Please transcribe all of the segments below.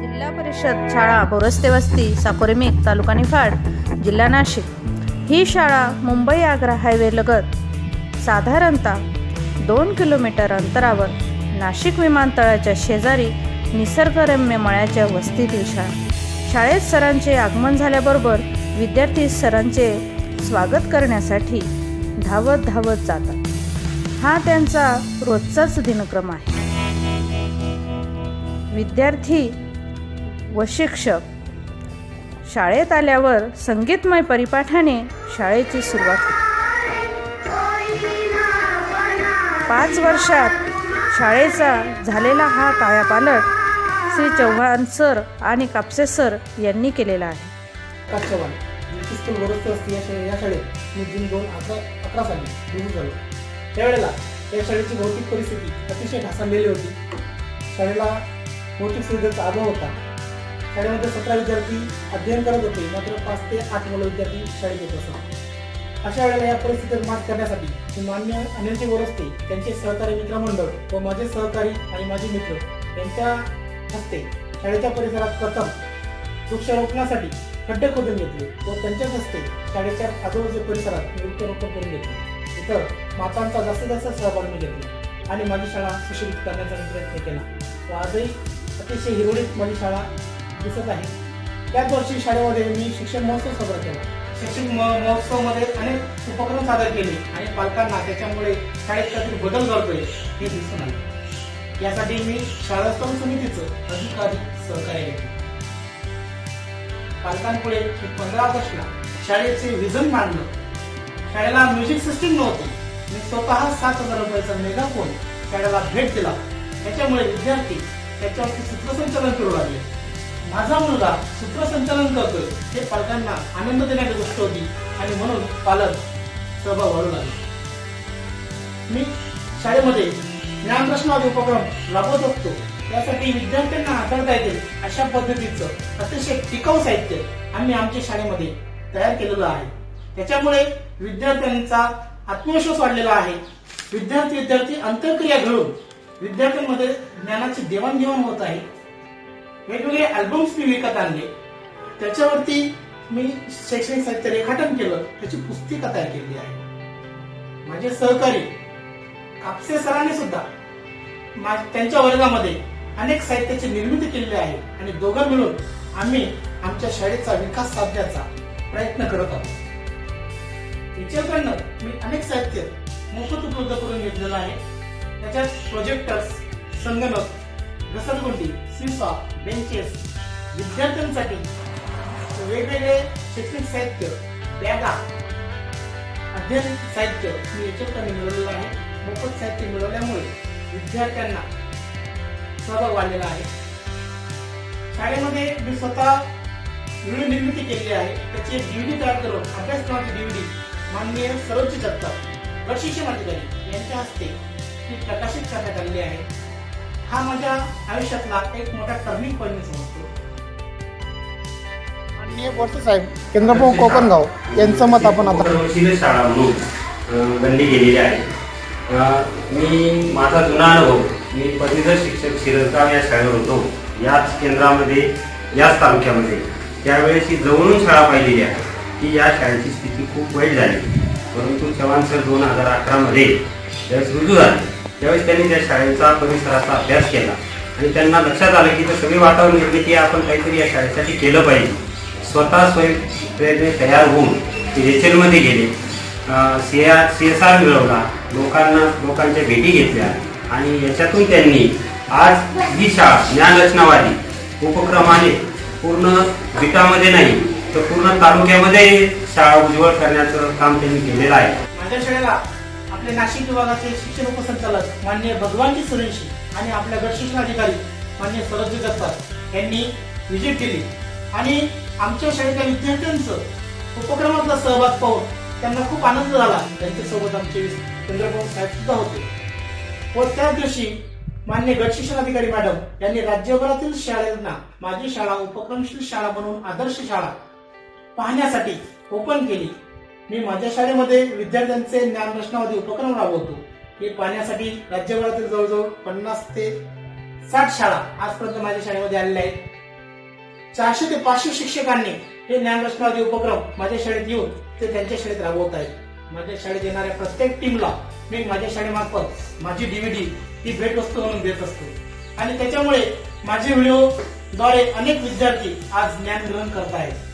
जिल्हा परिषद शाळा बोरस्ते वस्ती साकोरेमेक तालुका निफाड जिल्हा नाशिक. ही शाळा मुंबई आग्रा हायवे लगत साधारणतः दोन किलोमीटर अंतरावर नाशिक विमानतळाच्या शेजारी निसर्गरम्य मळ्याच्या वस्तीतील शाळा. शाळेत सरांचे आगमन झाल्याबरोबर विद्यार्थी सरांचे स्वागत करण्यासाठी धावत धावत जातात. हा त्यांचा रोजचाच दिनक्रम आहे. विद्यार्थी व शिक्षक. शाळेत आल्यावर संगीतमय परिपाठाने शाळेची सुरुवात होते. पाच वर्षात शाळेचा झालेला हा कायापालट श्री चव्हाण सर आणि कापसे सर यांनी केलेला आहे. त्यावेळेला या शाळेची भौतिक परिस्थिती अतिशय ढासळलेली होती. शाळेला भौतिक सुविधेचा अभाव होता. शाळेमध्ये सतरा विद्यार्थी अध्ययन करत होते. मात्र पाच ते आठ मुलं विद्यार्थी शाळेत येत असत. अशा वेळेला या परिस्थितीवर मात करण्यासाठी मी मान्य अनिलजी असते त्यांचे सहकारी मित्रमंडळ व माझे सहकारी आणि माझे मित्र यांच्या हस्ते शाळेच्या परिसरात प्रथम वृक्षारोपणासाठी खड्डे खोदून घेतले व त्यांच्याच हस्ते शाळेच्या आजूबाजूच्या परिसरात वृक्षारोपण करून घेतले. इतर मातांचा जास्तीत जास्त सहभाग मी घेतला आणि माझी शाळा सुशोभित करण्याचा प्रयत्न केला. व आजही अतिशय हिरवळीत माझी शाळा दिसत आहे. त्याच वर्षी शाळेमध्ये मी शिक्षण महोत्सव साजरा केला. शिक्षण महोत्सवामध्ये अनेक उपक्रम सादर केले आणि पालकांना त्याच्यामुळे शाळेत काहीतरी बदल घडतोय हे दिसून आले. यासाठी मी शाळा समितीचं अधिकाधिक सहकार्य घेतले. पालकांपुढे पंधरा ऑगस्टला शाळेचे विजन मांडलं. शाळेला म्युझिक सिस्टीम नव्हती. मी स्वतः सात हजार रुपयाचा मेगाफोन शाळेला भेट दिला. त्याच्यामुळे विद्यार्थी त्याच्यावरती सूत्रसंचालन करू लागले. माझा मुलगा सूत्रसंचालन करतोय. हे पालकांना आनंद देण्याची गोष्ट होती. आणि म्हणून पालक सहभाग वाढू लागले. मी शाळेमध्ये ज्ञानप्रश्न उपक्रम राबवत असतो. त्यासाठी विद्यार्थ्यांना हाताळता येतील अशा पद्धतीचं अतिशय टिकाऊ साहित्य आम्ही आमच्या शाळेमध्ये तयार केलेलं आहे. त्याच्यामुळे विद्यार्थ्यांचा आत्मविश्वास वाढलेला आहे. विद्यार्थी विद्यार्थी अंतरक्रिया घडून विद्यार्थ्यांमध्ये ज्ञानाची देवाणघेवाण होत आहे. वेगवेगळे अल्बम्स मी विकत आणले. त्याच्यावरती मी शैक्षणिक साहित्य रेखाटन केलं. त्याची पुस्तिका तयार केली आहे. माझे सहकारी कापसे सरांनी सुद्धा मा- त्यांच्या वर्गामध्ये अनेक साहित्याची निर्मिती केलेली आहे. आणि दोघं मिळून आम्ही आमच्या शाळेचा विकास साधण्याचा प्रयत्न करत आहोत. टीचरकडनं मी अनेक साहित्य मोफत उपलब्ध करून घेतलेलं आहे. त्याच्यात प्रोजेक्टर्स संगणक घसरगुंडी सीसॉ बेंचेस विद्यार्थ्यांसाठी वेगवेगळे शैक्षणिक साहित्य बॅगा अध्ययन साहित्य मी याच्याकडे मिळवलेलं आहे. मोफत साहित्य मिळवल्यामुळे विद्यार्थ्यांना सहभाग वाढलेला आहे. शाळेमध्ये मी स्वतः व्हिडिओ निर्मिती केलेली आहे. त्याची एक डीव्हीडी तयार करून अभ्यासक्रमाची डीव्हीडी माननीय सर्वोच्च जगताप प्रशिक्षण अधिकारी यांच्या हस्ते ती प्रकाशित करण्यात आलेली आहे. हा माझ्या आयुष्यातला एक मोठा टर्निंग पॉईंट समजतो माननीय बोरसे साहेब केंद्रप्रमुख कोकणगाव यांचं मत आपण आता शाळा म्हणून गणली गेलेली आहे. मी माझा जुना अनुभव मी पदवीधर शिक्षक शिरसगाव या शाळेवर होतो. याच केंद्रामध्ये याच तालुक्यामध्ये. त्यावेळेस ही जवळून शाळा पाहिलेली आहे. की या शाळेची स्थिती खूप वाईट झाली. परंतु चव्हाण सर दोन हजार अकरामध्ये ज्यावेळेस रुजू झाले. ज्यावेळेस त्यांनी त्या शाळेचा परिसराचा अभ्यास केला. आणि त्यांना लक्षात आलं की ते सगळे वातावरण निर्मिती की आपण काहीतरी या शाळेसाठी केलं पाहिजे. स्वतः स्वयंप्रेरणे तयार होऊन ते एच एलमध्ये गेले. C R C S R मिळवला. लोकांना लोकांच्या भेटी घेतल्या. आणि याच्यातून त्यांनी आज ही शाळा ज्ञानरचनावादी उपक्रमाने पूर्ण गीतामध्ये नाही तर पूर्ण तालुक्यामध्ये शाळा उज्ज्वल करण्याचं काम त्यांनी केलेलं आहे. माझ्या शाळेला आपले नाशिक विभागाचे शिक्षण उपसंचालक माननीय भगवानजी सुरेशी आणि आपल्या गट शिक्षण अधिकारी माननीय सरजी जगताप यांनी व्हिजिट केली. आणि आमच्या शाळेच्या विद्यार्थ्यांचं उपक्रमातला सहभाग पाहून त्यांना खूप आनंद झाला. त्यांच्यासोबत आमचे चंद्रभाऊ साहेब सुद्धा होते. व त्या दिवशी मान्य गट शिक्षण अधिकारी मॅडम यांनी राज्यभरातील शाळांना माझी शाळा उपक्रमशील शाळा बनवून आदर्श शाळा पाहण्यासाठी ओपन केली. मी माझ्या शाळेमध्ये विद्यार्थ्यांचे ज्ञान रचनावादी उपक्रम राबवतो. हे पाहण्यासाठी राज्यभरातील जवळजवळ पन्नास ते साठ शाळा आजपर्यंत माझ्या शाळेमध्ये आलेल्या आहेत. चारशे ते पाचशे शिक्षकांनी हे ज्ञान रचनावादी उपक्रम माझ्या शाळेत येऊन ते त्यांच्या शाळेत राबवत आहेत. माझ्या शाळेत येणाऱ्या प्रत्येक टीमला मी माझ्या शाळेमार्फत माझी डीव्हीडी ही भेटवस्तू म्हणून देत असतो. आणि त्याच्यामुळे माझे व्हिडिओ द्वारे अनेक विद्यार्थी आज ज्ञान ग्रहण करत आहेत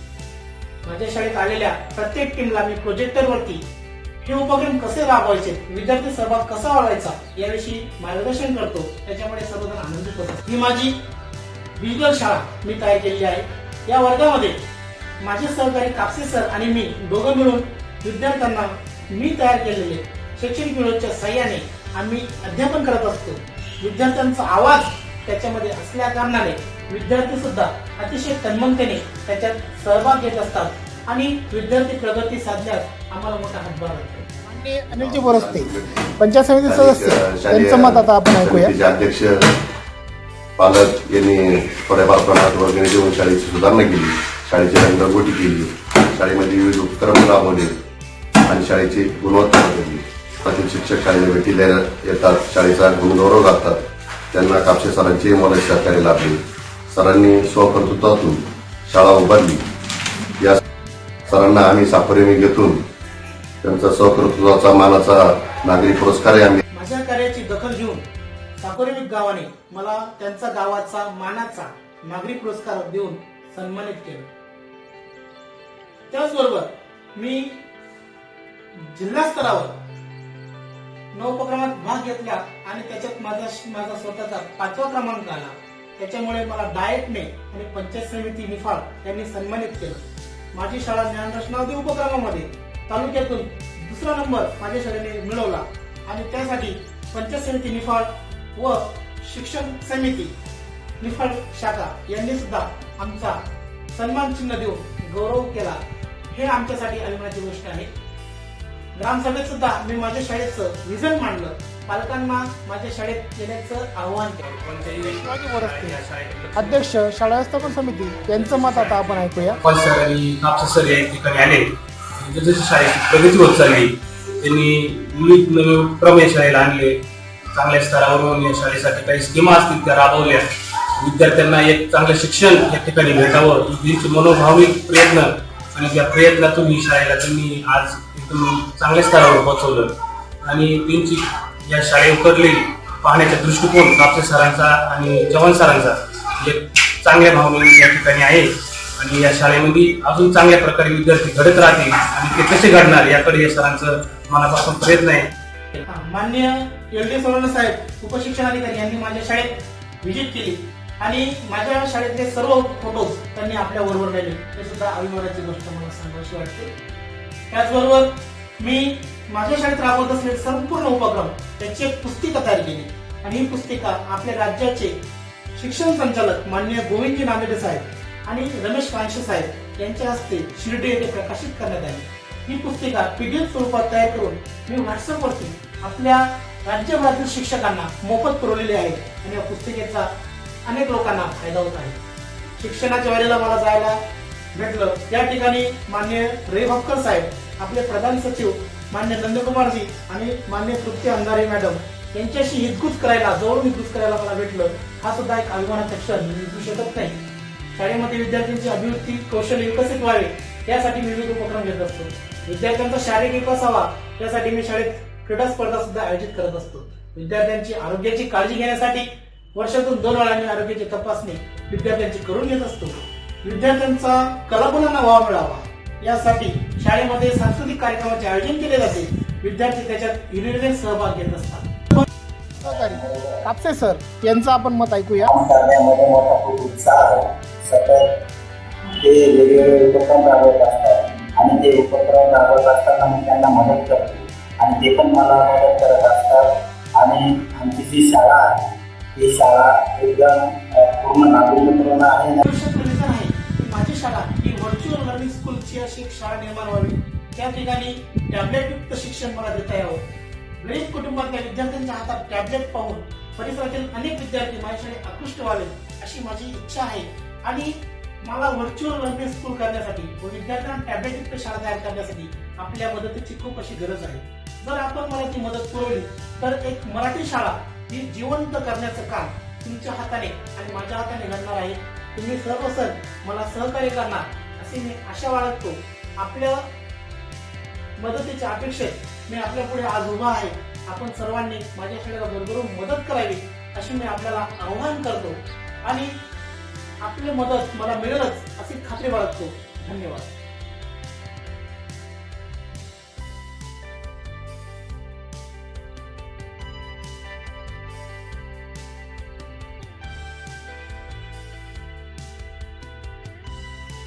माझ्या शाळेत आलेल्या प्रत्येक टीमला मी प्रोजेक्टरवरती हे उपक्रम कसे राबवायचे विद्यार्थी सहभाग कसा वाढवायचा याविषयी मार्गदर्शन करतो. त्याच्यामुळे सर्वजण आनंदित होतात. ही माझी डिजिटल शाळा मी तयार केलेली आहे. या वर्गामध्ये माझे सहकारी कापसे सर आणि मी दोघं मिळून विद्यार्थ्यांना मी तयार केलेले शैक्षणिक विरोधच्या सहाय्याने आम्ही अध्यापन करत असतो. विद्यार्थ्यांचा आवाज त्याच्यामध्ये असल्या कारणाने विद्यार्थी सुद्धा अतिशय तन्मनतेने त्याच्यात सहभाग घेत असतात. आणि विद्यार्थी प्रगती साधण्यास आम्हाला मोठा हातभार लागतो. अनिलजी बोरस्ते पंचायत समिती सदस्य त्यांचं मत आता आपण ऐकूया. अध्यक्ष पालक यांनी थोड्याफार प्रमाणात वर्गणी देऊन शाळेची सुधारणा केली. शाळेची रंगरगोटी केली. शाळेमध्ये विविध उपक्रम राबवले आणि शाळेची गुणवत्ता बदलली. प्राथमिक शिक्षक शाळेला भेटी द्यायला येतात शाळेचा गुणगौरव करतात त्यांना कापसे सरांचे मला सहकार्य लाभले. सरांनी स्वकर्तृत्वातून शाळा उभारली. या सरांना आम्ही सापरेने घेतून त्यांचा स्वकर्तृत्वाचा मानाचा नागरी पुरस्कारही आम्ही माझ्या कार्याची दखल घेऊन साकोरेविक गावाने मला त्यांचा गावाचा मानाचा नागरी पुरस्कार देऊन सन्मानित केलं. त्याचबरोबर मी जिल्हा स्तरावर नऊ उपक्रमात भाग घेतला आणि त्याच्यात माझा माझा स्वतःचा पाचवा क्रमांक आला. त्याच्यामुळे मला डायटने आणि पंचायत समिती निफाड यांनी सन्मानित केलं. माझी शाळा ज्ञानरचनावधी उपक्रमामध्ये. तालुक्यातून दुसरा नंबर माझ्या शाळेने मिळवला. आणि त्यासाठी पंचायत समिती निफाड व शिक्षण समिती निफाड शाखा यांनी सुद्धा आमचा सन्मान चिन्ह देऊन गौरव केला. हे आमच्यासाठी अभिमानाची गोष्ट आहे. ग्रामसभेत सुद्धा मी माझ्या शाळेचं विजन मांडलं. पालकांना माझ्या शाळेत येण्याचं आव्हान केलं. अध्यक्ष शाळा व्यवस्थापन समिती यांचं मत आता आपण ऐकूया. सर आणि कापसे सर या ठिकाणी आले. जसजशी शाळेची प्रगती होत चालली त्यांनी विविध नवे उपक्रम या शाळेला आणले. चांगल्या स्तरावरून या शाळेसाठी काही स्कीमा असतील त्या राबवल्या. विद्यार्थ्यांना एक चांगलं शिक्षण या ठिकाणी भेटावं त्यांची मनोभाविक प्रयत्न. आणि त्या प्रयत्नातून ही शाळेला त्यांनी आज एकदम चांगल्या स्तरावर पोहोचवलं. आणि त्यांची या शाळे उकरली पाहण्याचा दृष्टिकोन कापसे सरांचा आणि चव्हाण सरांचा एक चांगल्या भावने या ठिकाणी आहे. आणि या शाळेमध्ये अजून चांगल्या प्रकारे विद्यार्थी घडत राहतील आणि ते कसे घडणार याकडे या सरांचं मनापासून प्रयत्न आहे. मान्य एल डी सोनवणे साहेब उपशिक्षणाधिकारी यांनी माझ्या शाळेत व्हिजिट केली. आणि माझ्या शाळेतले सर्व फोटोज त्यांनी आपल्या बरोबर नेले हे सुद्धा अभिमानाची गोष्ट मला सांगायची वाटते. त्याचबरोबर मी माझ्या शाळेत राबवत असलेले संपूर्ण उपक्रम त्याची एक पुस्तिका तयार केली. आणि ही पुस्तिका आपल्या राज्याचे शिक्षण संचालक मान्य गोविंदजी नांदेडे साहेब आणि रमेश कांशे साहेब यांच्या हस्ते शिर्डी येथे प्रकाशित करण्यात आली. ही पुस्तिका पीडीएफ स्वरूपात तयार करून मी व्हॉट्सअपवरती आपल्या राज्यभरातील शिक्षकांना मोफत पुरवलेली आहे आणि या पुस्तिकेचा अनेक लोकांना फायदा होत आहे. शिक्षणाच्या वेळेला मला जायला भेटलं. या ठिकाणी मान्य रे भक्कर साहेब आपले प्रधान सचिव मान्य नंदकुमारजी आणि मान्य तृप्ती अंधारे मॅडम यांच्याशी हितकूच करायला जवळून हितकूच करायला मला भेटलं. हा सुद्धा एक अभिमानाचा क्षण मी विसरू शकत नाही. शाळेमध्ये विद्यार्थ्यांची अभिवृत्ती कौशल्य विकसित व्हावे यासाठी विविध उपक्रम घेत असतो. विद्यार्थ्यांचा शारीरिक विकास हवा यासाठी मी शाळेत क्रीडा स्पर्धा सुद्धा आयोजित करत असतो. विद्यार्थ्यांची आरोग्याची काळजी घेण्यासाठी वर्षातून दोन वेळा मी आरोग्याची तपासणी विद्यार्थ्यांची करून घेत असतो. विद्यार्थ्यांचा कलागुणांना वाव मिळावा. यासाठी शाळेमध्ये सांस्कृतिक कार्यक्रमाचे आयोजन केले जाते. विद्यार्थी त्याच्यात युनिव्हर्सल सहभाग घेत असतात. कापसे सर यांचं आपण मत ऐकूया. करण्यामध्ये मोठा खूप उत्साह आहे सतत ते वेगवेगळे उपक्रम राबवत असतात. आणि ते उपक्रम राबवत असताना मी त्यांना मदत करतो. आणि ते पण मला मदत करत असतात. आणि आमची जी शाळा आहे ती शाळा एकदम पूर्ण नाविन्यपूर्ण आहे. माझी शाळा व्हर्च्युअल लर्निंग स्कूलची अशी एक शाळा निर्माण व्हावी. त्या ठिकाणी टॅबलेटयुक्त शिक्षण मला देता यावं. गरीब कुटुंबातल्या विद्यार्थ्यांच्या हातात टॅबलेट पाहून परिसरातील अनेक विद्यार्थी माझ्या शाळेत आकृष्ट व्हावे अशी माझी इच्छा आहे. आणि मला व्हर्च्युअल लर्निंग स्कूल करण्यासाठी व विद्यार्थ्यांना टॅबलेटयुक्त शाळा तयार करण्यासाठी आपल्या मदतीची खूप अशी गरज आहे. जर आपण मला ती मदत पुरवली तर एक मराठी शाळा ही जिवंत करण्याचं काम तुमच्या हाताने आणि माझ्या हाताने घडणार आहे. तुम्ही सर्व सण मला सहकार्य करणार. आस्थेने आशा बाळगतो. आपल्या मदतीच्या अपेक्षेत मी आपल्या पुढे आज उभा आहे. आपण सर्वांनी माझ्या शाळेला भरभरून मदत करावी अशी मी आपल्याला आव्हान करतो. आणि आपली मदत मला मिळेलच अशी खात्री बाळगतो. धन्यवाद.